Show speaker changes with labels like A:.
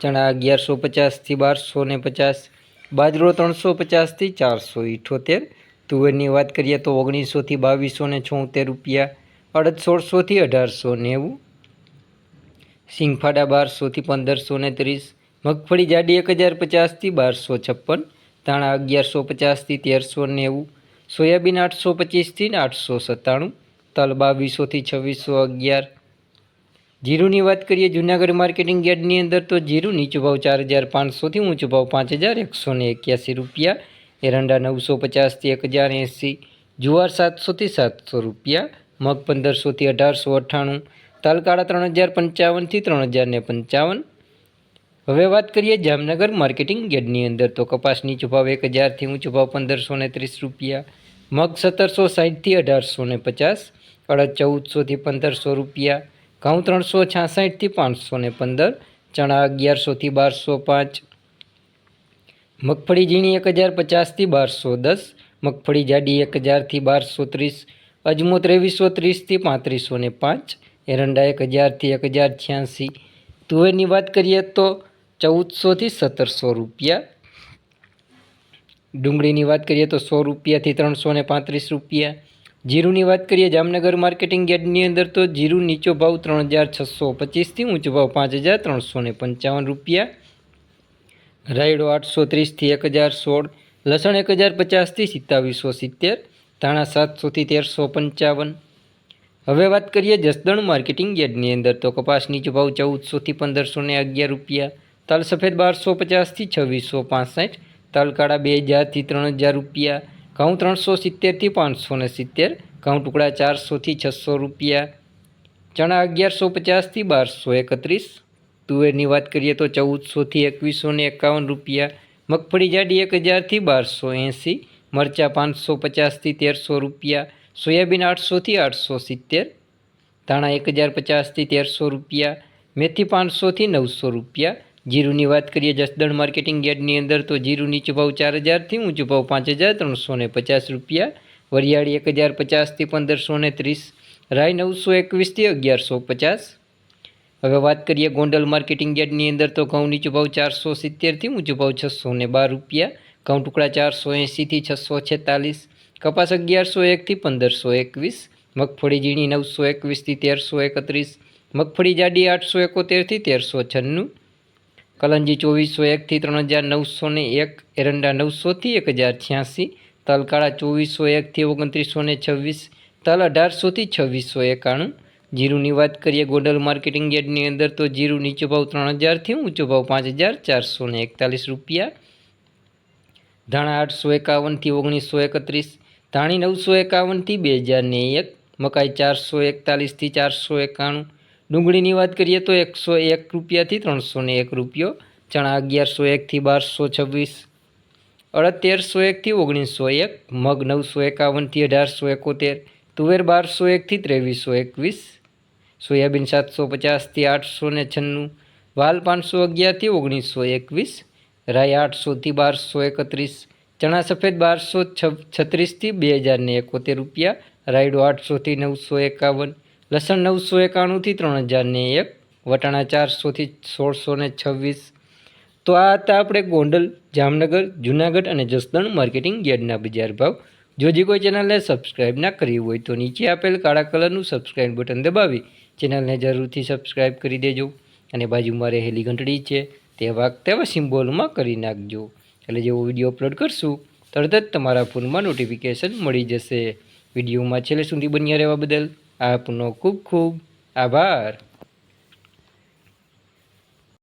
A: ચણા અગિયારસો પચાસથી બારસો ને પચાસ, બાજરો ત્રણસો પચાસથી ચારસો ઇઠોતેર. તુવેરની વાત કરીએ તો ઓગણીસોથી બાવીસો ને છોતેર રૂપિયા અડદ સોળસોથી અઢારસો નેવું. સિંગફાડા બારસોથી પંદરસો ને ત્રીસ. મગફળી જાડી એક હજાર પચાસથી બારસો છપ્પન. ધાણા અગિયારસો પચાસથી તેરસો નેવું. સોયાબીન આઠસો પચીસથી આઠસો સત્તાણું. તલ બાવીસોથી છવ્વીસો અગિયાર. જીરુની વાત કરીએ, જૂનાગઢ માર્કેટિંગ યાર્ડની અંદર તો જીરું નીચો ભાવ ચાર હજાર પાંચસોથી ઊંચો ભાવ પાંચ હજાર એકસો ને એક્યાસી રૂપિયા, એરંડા નવસો પચાસથી એક હજાર એંસી, જુવાર સાતસોથી સાતસો રૂપિયા, મગ પંદરસોથી અઢારસો અઠ્ઠાણું, તલકાળા ત્રણ હજાર પંચાવનથી ત્રણ હજાર ને પંચાવન. હવે વાત કરીએ જામનગર માર્કેટિંગ યાર્ડની અંદર તો કપાસ નીચો ભાવ એક હજારથી ઊંચો ભાવ પંદરસો ને ત્રીસ રૂપિયા, મગ સત્તરસો સાઠથી અઢારસો ને પચાસ, અડદ ચૌદસોથી પંદરસો રૂપિયા ઘઉં ત્રણસો છાસઠથી પાંચસો ને પંદર, ચણા અગિયારસોથી બારસો પાંચ, મગફળી ઝીણી એક હજાર પચાસથી બારસો દસ, મગફળી જાડી એક હજારથી બારસો ત્રીસ, અજમો ત્રેવીસો ત્રીસથી પાંત્રીસો ને પાંચ, એરંડા એક હજારથી એક હજાર છ્યાસી. તુવેરની વાત કરીએ તો ચૌદસોથી સત્તરસો રૂપિયા. ડુંગળીની વાત કરીએ તો સો રૂપિયાથી ત્રણસો ને પાંત્રીસ રૂપિયા. જીરુની વાત કરીએ, જામનગર માર્કેટિંગ યાર્ડની અંદર તો જીરું નીચો ભાવ ત્રણ હજાર છસો પચીસથી ઊંચો ભાવ પાંચ હજાર ત્રણસો ને પંચાવન રૂપિયા. રાયડો આઠસો ત્રીસથી એક હજાર સોળ, લસણ એક હજાર પચાસથી સિત્તાવીસો સિત્તેર, ધાણા સાતસોથી તેરસો પંચાવન. હવે વાત કરીએ જસદણ માર્કેટિંગ યાર્ડની અંદર તો કપાસ નીચો ભાવ ચૌદસોથી પંદરસો ને અગિયાર રૂપિયા. તલ સફેદ બારસો પચાસથી છવ્વીસો પાસઠ તલ કાળા બે હજારથી ત્રણ હજાર રૂપિયા. ઘઉં ત્રણસો સિત્તેરથી પાંચસો ને સિત્તેર, ઘઉં ટુકડા ચારસોથી છસો રૂપિયા, ચણા અગિયારસો પચાસથી બારસો એકત્રીસ, તુવેરની વાત કરીએ તો ચૌદસોથી એકવીસો ને એકાવન રૂપિયા, મગફળી જાડી એક હજારથી બારસો એંસી, મરચાં પાંચસો પચાસથી તેરસો રૂપિયા, સોયાબીન આઠસોથી આઠસો સિત્તેર, ધાણા એક હજાર પચાસથી તેરસો રૂપિયા, મેથી પાંચસોથી નવસો રૂપિયા જીરુની વાત કરીએ જસદણ માર્કેટિંગ યાર્ડની અંદર, તો જીરું નીચો ચાર હજારથી ઊંચો ભાવ પાંચ હજાર ત્રણસો ને પચાસ રૂપિયા, વરિયાળી એક હજાર પચાસથી પંદરસો ને ત્રીસ, રાય નવસો એકવીસથી અગિયારસો પચાસ. હવે વાત કરીએ ગોંડલ માર્કેટિંગ યાર્ડની અંદર, તો ઘઉં નીચો ચારસો સિત્તેરથી ઊંચો ભાવ છસો ને બાર રૂપિયા, ઘઉં ટુકડા ચારસો એંસીથી છસો છેતાલીસ, કપાસ અગિયારસો એકથી પંદરસો એકવીસ, મગફળી ઝીણી નવસો એકવીસથી તેરસો એકત્રીસ, મગફળી જાડી આઠસો એકોતેરથી તેરસો છન્નું કલંજી ચોવીસો એકથી ત્રણ હજાર નવસો ને એક, એરંડા નવસોથી એક હજાર છ્યાસી, તલકાળા ચોવીસો એકથી ઓગણત્રીસો ને છવ્વીસ, તલ અઢારસોથી છવ્વીસો એકાણું. જીરુની વાત કરીએ ગોંડલ માર્કેટિંગ યાર્ડની અંદર તો જીરું નીચો ભાવ ત્રણ હજારથી ઊંચો ભાવ પાંચ હજાર ચારસો ને એકતાલીસ રૂપિયા. ધાણા આઠસો એકાવનથી ઓગણીસો એકત્રીસ, ધાણી નવસો એકાવનથી બે હજાર ને એક, મકાઈ ચારસો એકતાલીસથી ચારસો એકાણું ડુંગળીની વાત કરીએ તો એકસો એક રૂપિયાથી ત્રણસો ને એક રૂપિયો, ચણા અગિયારસો એકથી બારસો છવ્વીસ અડદ તેરસો એકથી ઓગણીસો એક, મગ નવસો એકાવનથી અઢારસો એકોતેર, તુવેર બારસો એકથી ત્રેવીસો એકવીસ, સોયાબીન સાતસો પચાસથી આઠસો ને છન્નું, વાલ પાંચસો અગિયારથી ઓગણીસો એકવીસ રાય આઠસોથી બારસો એકત્રીસ, ચણા સફેદ બારસો છત્રીસથી બે હજાર ને એકોતેર રૂપિયા, રાયડો આઠસોથી નવસો એકાવન લસણ નવસો એકાણુંથી ત્રણ હજારને એક, વટાણા ચારસોથી સોળસો ને છવ્વીસ. તો આ હતા આપણે ગોંડલ, જામનગર, જુનાગઢ અને જસદણ માર્કેટિંગ યાર્ડના બજાર ભાવ. જો જે કોઈ ચેનલને સબસ્ક્રાઇબ ના કરી હોય તો નીચે આપેલ કાળા કલરનું સબસ્ક્રાઇબ બટન દબાવી ચેનલને જરૂરથી સબસ્ક્રાઇબ કરી દેજો. અને બાજુમાં રહેલી ઘંટડી છે તે વાગ તેવા સિમ્બોલમાં કરી નાખજો. એટલે જેવો વીડિયો અપલોડ કરશું, તરત જ તમારા ફોનમાં નોટિફિકેશન મળી જશે. વિડીયોમાં છેલ્લે સુધી બન્યા રહેવા બદલ આપનો ખૂબ ખૂબ આભાર.